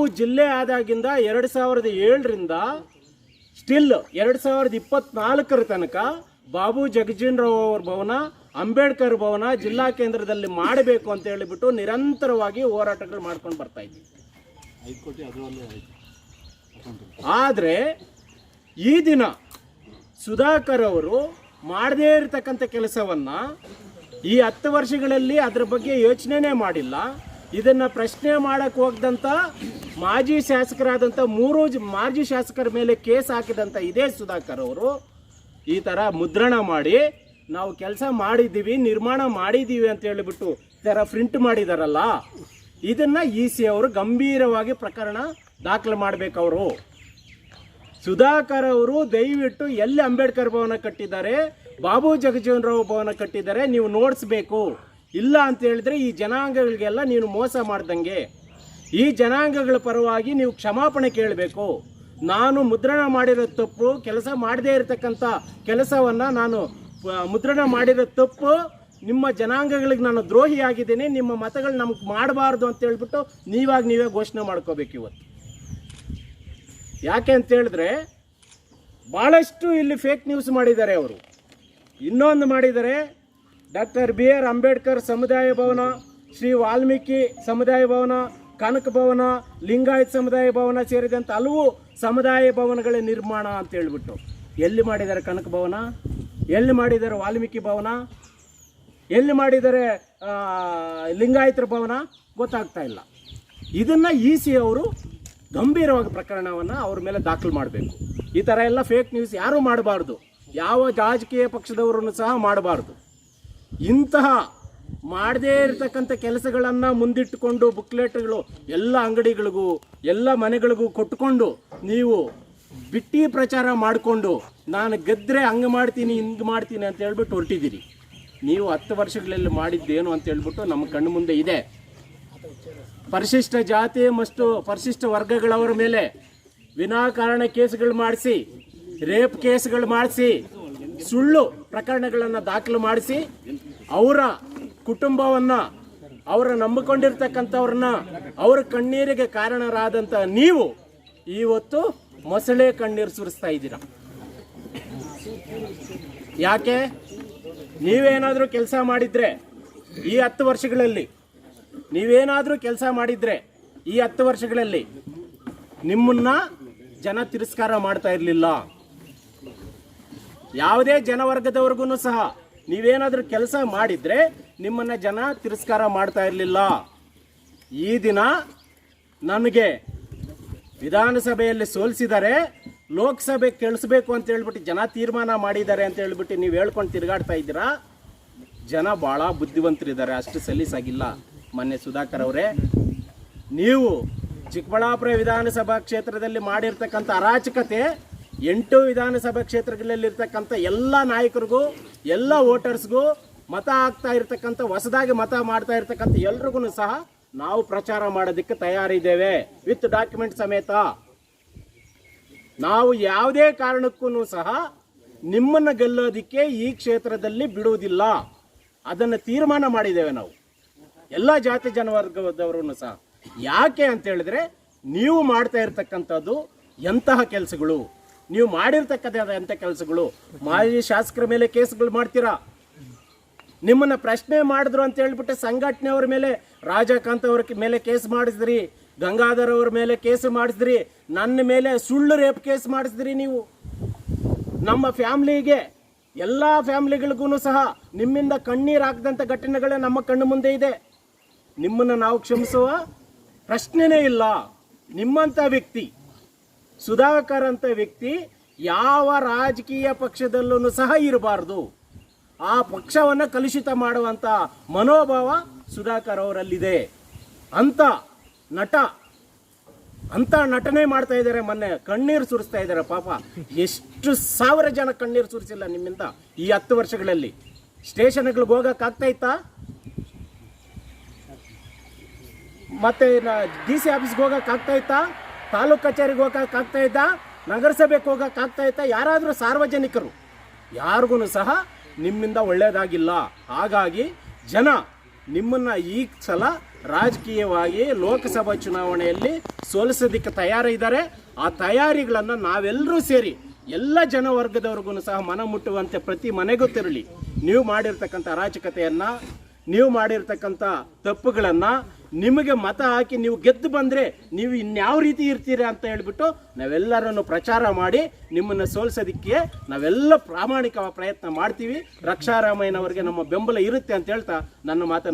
ನಾವು ಜಿಲ್ಲೆ ಆದಾಗಿಂದ ಎರಡು ಸಾವಿರದ ಏಳರಿಂದ ಸ್ಟಿಲ್ ಎರಡು ಸಾವಿರದ ಇಪ್ಪತ್ನಾಲ್ಕರ ತನಕ ಬಾಬು ಜಗಜೀನ್ ರಾವ್ ಅವರ ಭವನ ಅಂಬೇಡ್ಕರ್ ಭವನ ಜಿಲ್ಲಾ ಕೇಂದ್ರದಲ್ಲಿ ಮಾಡಬೇಕು ಅಂತ ಹೇಳಿಬಿಟ್ಟು ನಿರಂತರವಾಗಿ ಹೋರಾಟಗಳು ಮಾಡ್ಕೊಂಡು ಬರ್ತಾ ಇದ್ವಿ. ಆದರೆ ಈ ದಿನ ಸುಧಾಕರ್ ಅವರು ಮಾಡದೇ ಇರತಕ್ಕಂಥ ಕೆಲಸವನ್ನು ಈ ಹತ್ತು ವರ್ಷಗಳಲ್ಲಿ ಅದರ ಬಗ್ಗೆ ಯೋಚನೆನೇ ಮಾಡಿಲ್ಲ. ಇದನ್ನು ಪ್ರಶ್ನೆ ಮಾಡೋಕೆ ಹೋಗ್ದಂಥ ಮಾಜಿ ಶಾಸಕರಾದಂಥ ಮೂರು ಮಾಜಿ ಶಾಸಕರ ಮೇಲೆ ಕೇಸ್ ಹಾಕಿದಂಥ ಇದೇ ಸುಧಾಕರ್ ಅವರು ಈ ಥರ ಮುದ್ರಣ ಮಾಡಿ, ನಾವು ಕೆಲಸ ಮಾಡಿದ್ದೀವಿ, ನಿರ್ಮಾಣ ಮಾಡಿದ್ದೀವಿ ಅಂತ ಹೇಳಿಬಿಟ್ಟು ಥರ ಪ್ರಿಂಟ್ ಮಾಡಿದಾರಲ್ಲ, ಇದನ್ನು ಇ ಸಿ ಅವರು ಗಂಭೀರವಾಗಿ ಪ್ರಕರಣ ದಾಖಲೆ ಮಾಡಬೇಕವರು ಸುಧಾಕರ್ ಅವರು ದಯವಿಟ್ಟು ಎಲ್ಲಿ ಅಂಬೇಡ್ಕರ್ ಭವನ ಕಟ್ಟಿದ್ದಾರೆ, ಬಾಬು ಜಗಜೀವನ್ ರಾವ್ ಭವನ ಕಟ್ಟಿದ್ದಾರೆ, ನೀವು ನೋಡಿಸ್ಬೇಕು. ಇಲ್ಲ ಅಂತ ಹೇಳಿದ್ರೆ ಈ ಜನಾಂಗಗಳಿಗೆಲ್ಲ ನೀನು ಮೋಸ ಮಾಡ್ದಂಗೆ. ಈ ಜನಾಂಗಗಳ ಪರವಾಗಿ ನೀವು ಕ್ಷಮಾಪಣೆ ಕೇಳಬೇಕು. ನಾನು ಮುದ್ರಣ ಮಾಡಿರೋ ತಪ್ಪು ಕೆಲಸ ಮಾಡದೇ ಇರತಕ್ಕಂಥ ಕೆಲಸವನ್ನು ನಾನು ಮುದ್ರಣ ಮಾಡಿರೋ ತಪ್ಪು ನಿಮ್ಮ ಜನಾಂಗಗಳಿಗೆ ನಾನು ದ್ರೋಹಿ ಆಗಿದ್ದೀನಿ, ನಿಮ್ಮ ಮತಗಳು ನಮ್ಗೆ ಮಾಡಬಾರ್ದು ಅಂತ ಹೇಳ್ಬಿಟ್ಟು ನೀವಾಗ ನೀವೇ ಘೋಷಣೆ ಮಾಡ್ಕೋಬೇಕು ಇವತ್ತು. ಯಾಕೆ ಅಂತ ಹೇಳಿದ್ರೆ ಭಾಳಷ್ಟು ಇಲ್ಲಿ ಫೇಕ್ ನ್ಯೂಸ್ ಮಾಡಿದ್ದಾರೆ ಅವರು. ಇನ್ನೊಂದು ಮಾಡಿದ್ದಾರೆ ಡಾಕ್ಟರ್ ಬಿ ಆರ್ ಅಂಬೇಡ್ಕರ್ ಸಮುದಾಯ ಭವನ ಶ್ರೀ ವಾಲ್ಮೀಕಿ ಸಮುದಾಯ ಭವನ ಕನಕ ಭವನ ಲಿಂಗಾಯತ್ ಸಮುದಾಯ ಭವನ ಸೇರಿದಂತೆ ಹಲವು ಸಮುದಾಯ ಭವನಗಳ ನಿರ್ಮಾಣ ಅಂತ ಹೇಳ್ಬಿಟ್ಟು. ಎಲ್ಲಿ ಮಾಡಿದ್ದಾರೆ ಕನಕ ಭವನ? ಎಲ್ಲಿ ಮಾಡಿದ್ದಾರೆ ವಾಲ್ಮೀಕಿ ಭವನ? ಎಲ್ಲಿ ಮಾಡಿದ್ದಾರೆ ಆ, ಲಿಂಗಾಯತರ ಭವನ? ಗೊತ್ತಾಗ್ತಾ ಇಲ್ಲ. ಇದನ್ನು ಇ ಸಿ ಅವರು ಗಂಭೀರವಾಗಿ ಪ್ರಕರಣವನ್ನು ಅವ್ರ ಮೇಲೆ ದಾಖಲು ಮಾಡಬೇಕು. ಈ ಥರ ಎಲ್ಲ ಫೇಕ್ ನ್ಯೂಸ್ ಯಾರೂ ಮಾಡಬಾರ್ದು. ಯಾವ ರಾಜಕೀಯ ಪಕ್ಷದವರನ್ನು ಸಹ ಮಾಡಬಾರ್ದು. ಇಂತಹ ಮಾಡದೇ ಇರತಕ್ಕಂಥ ಕೆಲಸಗಳನ್ನು ಮುಂದಿಟ್ಟುಕೊಂಡು ಬುಕ್ಲೆಟ್ಗಳು ಎಲ್ಲ ಅಂಗಡಿಗಳಿಗೂ ಎಲ್ಲ ಮನೆಗಳಿಗೂ ಕೊಟ್ಟುಕೊಂಡು ನೀವು ಬಿಟ್ಟಿ ಪ್ರಚಾರ ಮಾಡಿಕೊಂಡು ನಾನು ಗೆದ್ದರೆ ಹಂಗೆ ಮಾಡ್ತೀನಿ, ಹಿಂಗೆ ಮಾಡ್ತೀನಿ ಅಂತ ಹೇಳ್ಬಿಟ್ಟು ಹೊರಟಿದ್ದೀರಿ. ನೀವು ಹತ್ತು ವರ್ಷಗಳಲ್ಲಿ ಮಾಡಿದ್ದೇನು ಅಂತ ಹೇಳ್ಬಿಟ್ಟು ನಮ್ಮ ಕಣ್ಣು ಮುಂದೆ ಇದೆ. ಪರಿಶಿಷ್ಟ ಜಾತಿ ಮತ್ತು ಪರಿಶಿಷ್ಟ ವರ್ಗಗಳವರ ಮೇಲೆ ವಿನಾಕಾರಣ ಕೇಸ್ಗಳು ಮಾಡಿಸಿ, ರೇಪ್ ಕೇಸ್ಗಳು ಮಾಡಿಸಿ ಸುಳ್ಳು ಪ್ರಕರಣಗಳನ್ನು ದಾಖಲು ಮಾಡಿಸಿ ಅವರ ಕುಟುಂಬವನ್ನು ಅವರ ನಂಬಿಕೊಂಡಿರ್ತಕ್ಕಂಥವ್ರನ್ನ ಅವರ ಕಣ್ಣೀರಿಗೆ ಕಾರಣರಾದಂಥ ನೀವು ಇವತ್ತು ಮೊಸಳೆ ಕಣ್ಣೀರು ಸುರಿಸ್ತಾ ಇದ್ದೀರಾ? ಯಾಕೆ? ನೀವೇನಾದರೂ ಕೆಲಸ ಮಾಡಿದ್ರೆ ಈ ಹತ್ತು ವರ್ಷಗಳಲ್ಲಿ, ನೀವೇನಾದರೂ ಕೆಲಸ ಮಾಡಿದ್ರೆ ಈ ಹತ್ತು ವರ್ಷಗಳಲ್ಲಿ ನಿಮ್ಮನ್ನ ಜನ ತಿರಸ್ಕಾರ ಮಾಡ್ತಾ ಇರಲಿಲ್ಲ. ಯಾವುದೇ ಜನವರ್ಗದವ್ರಿಗೂ ಸಹ ನೀವೇನಾದರೂ ಕೆಲಸ ಮಾಡಿದರೆ ನಿಮ್ಮನ್ನು ಜನ ತಿರಸ್ಕಾರ ಮಾಡ್ತಾ ಇರಲಿಲ್ಲ. ಈ ದಿನ ನನಗೆ ವಿಧಾನಸಭೆಯಲ್ಲಿ ಸೋಲಿಸಿದರೆ ಲೋಕಸಭೆ ಕೇಳಿಸ್ಬೇಕು ಅಂತ ಹೇಳ್ಬಿಟ್ಟು ಜನ ತೀರ್ಮಾನ ಮಾಡಿದ್ದಾರೆ ಅಂತ ಹೇಳ್ಬಿಟ್ಟು ನೀವು ಹೇಳ್ಕೊಂಡು ತಿರುಗಾಡ್ತಾ ಇದ್ದೀರಾ? ಜನ ಭಾಳ ಬುದ್ಧಿವಂತರಿದ್ದಾರೆ. ಅಷ್ಟು ಸಲೀಸಾಗಿಲ್ಲ ಮೊನ್ನೆ ಸುಧಾಕರ್ ಅವರೇ. ನೀವು ಚಿಕ್ಕಬಳ್ಳಾಪುರ ವಿಧಾನಸಭಾ ಕ್ಷೇತ್ರದಲ್ಲಿ ಮಾಡಿರ್ತಕ್ಕಂಥ ಅರಾಚಕತೆ ಎಂಟು ವಿಧಾನಸಭಾ ಕ್ಷೇತ್ರಗಳಲ್ಲಿರ್ತಕ್ಕಂಥ ಎಲ್ಲ ನಾಯಕರಿಗೂ, ಎಲ್ಲ ವೋಟರ್ಸ್ಗೂ ಮತ ಆಗ್ತಾ ಇರ್ತಕ್ಕಂಥ, ಹೊಸದಾಗಿ ಮತ ಮಾಡ್ತಾ ಇರ್ತಕ್ಕಂಥ ಎಲ್ರಿಗೂ ಸಹ ನಾವು ಪ್ರಚಾರ ಮಾಡೋದಕ್ಕೆ ತಯಾರಿದ್ದೇವೆ. ವಿತ್ ಡಾಕ್ಯುಮೆಂಟ್ ಸಮೇತ. ನಾವು ಯಾವುದೇ ಕಾರಣಕ್ಕೂ ಸಹ ನಿಮ್ಮನ್ನು ಗೆಲ್ಲೋದಿಕ್ಕೆ ಈ ಕ್ಷೇತ್ರದಲ್ಲಿ ಬಿಡುವುದಿಲ್ಲ. ಅದನ್ನು ತೀರ್ಮಾನ ಮಾಡಿದ್ದೇವೆ ನಾವು. ಎಲ್ಲ ಜಾತಿ ಜನವರ್ಗದವರು ಸಹ. ಯಾಕೆ ಅಂತ ಹೇಳಿದ್ರೆ, ನೀವು ಮಾಡ್ತಾ ಇರತಕ್ಕಂಥದ್ದು ಎಂತಹ ಕೆಲಸಗಳು? ನೀವು ಮಾಡಿರ್ತಕ್ಕಂಥ ಅಂಥ ಕೆಲಸಗಳು? ಮಾಜಿ ಶಾಸಕರ ಮೇಲೆ ಕೇಸ್ಗಳು ಮಾಡ್ತೀರಾ? ನಿಮ್ಮನ್ನ ಪ್ರಶ್ನೆ ಮಾಡಿದ್ರು ಅಂತ ಹೇಳ್ಬಿಟ್ಟು ಸಂಘಟನೆಯವ್ರ ಮೇಲೆ, ರಾಜಕಾಂತ್ ಅವ್ರ ಮೇಲೆ ಕೇಸ್ ಮಾಡಿಸಿದ್ರಿ, ಗಂಗಾಧರ್ ಅವ್ರ ಮೇಲೆ ಕೇಸ್ ಮಾಡಿಸಿದ್ರಿ, ನನ್ನ ಮೇಲೆ ಸುಳ್ಳು ರೇಪ್ ಕೇಸ್ ಮಾಡಿಸಿದ್ರಿ ನೀವು. ನಮ್ಮ ಫ್ಯಾಮ್ಲಿಗೆ, ಎಲ್ಲ ಫ್ಯಾಮ್ಲಿಗಳಿಗೂ ಸಹ ನಿಮ್ಮಿಂದ ಕಣ್ಣೀರು ಘಟನೆಗಳೇ ನಮ್ಮ ಕಣ್ಣು ಮುಂದೆ ಇದೆ. ನಿಮ್ಮನ್ನು ನಾವು ಕ್ಷಮಿಸುವ ಪ್ರಶ್ನೆನೇ ಇಲ್ಲ. ನಿಮ್ಮಂಥ ವ್ಯಕ್ತಿ ಸುಧಾಕರ್ ಅಂತ ವ್ಯಕ್ತಿ ಯಾವ ರಾಜಕೀಯ ಪಕ್ಷದಲ್ಲೂ ಸಹ ಇರಬಾರ್ದು. ಆ ಪಕ್ಷವನ್ನು ಕಲುಷಿತ ಮಾಡುವಂಥ ಮನೋಭಾವ ಸುಧಾಕರ್ ಅವರಲ್ಲಿದೆ ಅಂತ ನಟ, ಅಂತ ನಟನೆ ಮಾಡ್ತಾ ಇದ್ದಾರೆ ಮೊನ್ನೆ, ಕಣ್ಣೀರು ಸುರಿಸ್ತಾ ಇದ್ದಾರೆ ಪಾಪ. ಎಷ್ಟು ಸಾವಿರ ಜನ ಕಣ್ಣೀರು ಸುರಿಸಿಲ್ಲ ನಿಮ್ಮಿಂದ ಈ ಹತ್ತು ವರ್ಷಗಳಲ್ಲಿ? ಸ್ಟೇಷನ್ಗಳಿಗೆ ಹೋಗೋಕ್ಕಾಗ್ತಾ ಇತ್ತಾ? ಮತ್ತೆ ಡಿ ಸಿ ಆಫೀಸ್ಗೆ ಹೋಗೋಕ್ಕಾಗ್ತಾ ಇತ್ತಾ? ತಾಲೂಕ್ ಕಚೇರಿಗೆ ಹೋಗಕ್ಕಾಗ್ತಾ ಇದ್ದ, ನಗರಸಭೆಗೆ ಹೋಗಕ್ಕಾಗ್ತಾ ಇದ್ದಾ ಯಾರಾದರೂ ಸಾರ್ವಜನಿಕರು ಯಾರಿಗೂ ಸಹ ನಿಮ್ಮಿಂದ ಒಳ್ಳೆಯದಾಗಿಲ್ಲ ಹಾಗಾಗಿ ಜನ ನಿಮ್ಮನ್ನು ಈ ಸಲ ರಾಜಕೀಯವಾಗಿ ಲೋಕಸಭಾ ಚುನಾವಣೆಯಲ್ಲಿ ಸೋಲಿಸೋದಕ್ಕೆ ತಯಾರಿದ್ದಾರೆ ಆ ತಯಾರಿಗಳನ್ನು ನಾವೆಲ್ಲರೂ ಸೇರಿ ಎಲ್ಲ ಜನವರ್ಗದವ್ರಿಗೂ ಸಹ ಮನ ಮುಟ್ಟುವಂತೆ ಪ್ರತಿ ಮನೆಗೂ ತೆರಳಿ. ನೀವು ಮಾಡಿರ್ತಕ್ಕಂಥ ಅರಾಜಕತೆಯನ್ನ ನೀವು ಮಾಡಿರ್ತಕ್ಕಂಥ ತಪ್ಪುಗಳನ್ನು ನಿಮಗೆ ಮತ ಹಾಕಿ ನೀವು ಗೆದ್ದು ಬಂದರೆ ನೀವು ಇನ್ಯಾವ ರೀತಿ ಇರ್ತೀರಾ ಅಂತ ಹೇಳಿಬಿಟ್ಟು ನಾವೆಲ್ಲರನ್ನು ಪ್ರಚಾರ ಮಾಡಿ ನಿಮ್ಮನ್ನು ಸೋಲಿಸೋದಕ್ಕೆ ನಾವೆಲ್ಲ ಪ್ರಾಮಾಣಿಕ ಪ್ರಯತ್ನ ಮಾಡ್ತೀವಿ. ರಕ್ಷಾರಾಮಯ್ಯನವರಿಗೆ ನಮ್ಮ ಬೆಂಬಲ ಇರುತ್ತೆ ಅಂತ ಹೇಳ್ತಾ ನನ್ನ ಮಾತನ್ನು